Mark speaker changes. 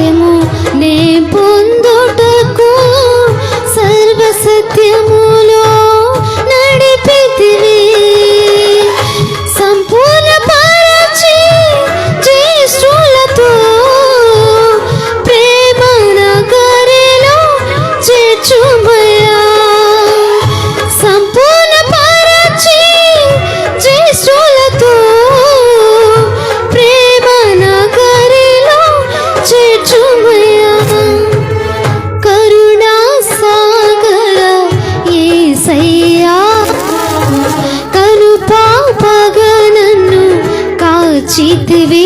Speaker 1: సత్యము నే పొందుటకు సర్వసత్యము चितवे